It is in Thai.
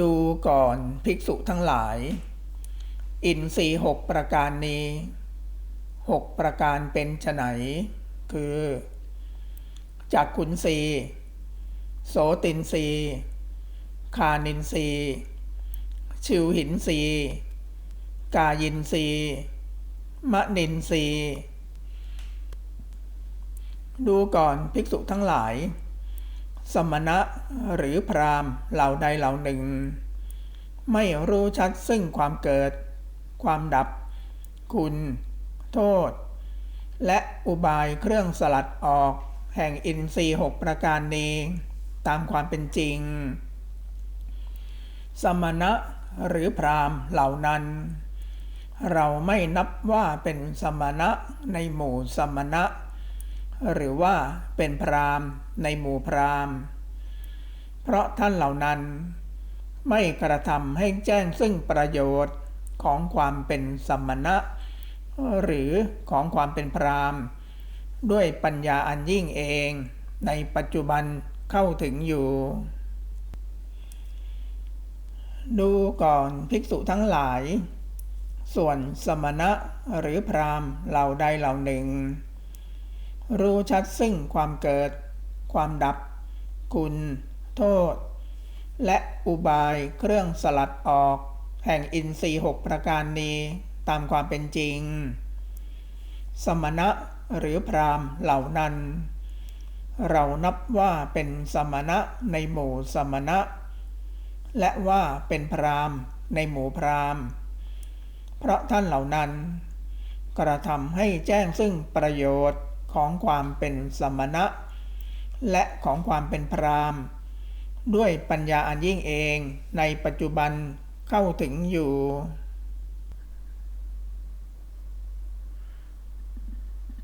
ดูก่อนภิกษุทั้งหลาย อินทรีหกประการนี้หกประการเป็นไฉนคือจากขุนสีโสตินสีคานินสีชิวหินสีกายินสีมะนินสีดูก่อนภิกษุทั้งหลาย สมณะหรือพราหมณ์เหล่าใดเหล่าหนึ่ง ไม่รู้ชัดซึ่งความเกิด ความดับ คุณ โทษ และอุบายเครื่องสลัดออก แห่งอินทรีย์หกประการนี้ตามความเป็นจริง สมณะหรือพราหมณ์เหล่านั้น เราไม่นับว่าเป็นสมณะในหมู่สมณะ หรือว่าเป็นพราหมณ์ในหมู่พราหมณ์ เพราะท่านเหล่านั้น ไม่กระทำให้แจ้งซึ่งประโยชน์ของความเป็นสมณะ หรือของความเป็นพราหมณ์ ด้วยปัญญาอันยิ่งเองในปัจจุบันเข้าถึงอยู่ ดูก่อนภิกษุทั้งหลาย ส่วนสมณะหรือพราหมณ์เหล่าใดเหล่าหนึ่ง รู้ชัดซึ่งความเกิด ความดับคุณโทษ และอุบายเครื่องสลัดออก แห่งอินทรีย์หกประการนี้ตามความเป็นจริง สมณะหรือพรามเหล่านั้น เรานับว่าเป็นสมณะในหมู่สมณะ และว่าเป็นพรามในหมู่พรามเพราะท่านเหล่านั้น กระทำให้แจ้งซึ่งประโยชน์ ของความเป็นสมณะ และของความเป็นพราหมณ์ ด้วยปัญญาอันยิ่งเองในปัจจุบันเข้าถึงอยู่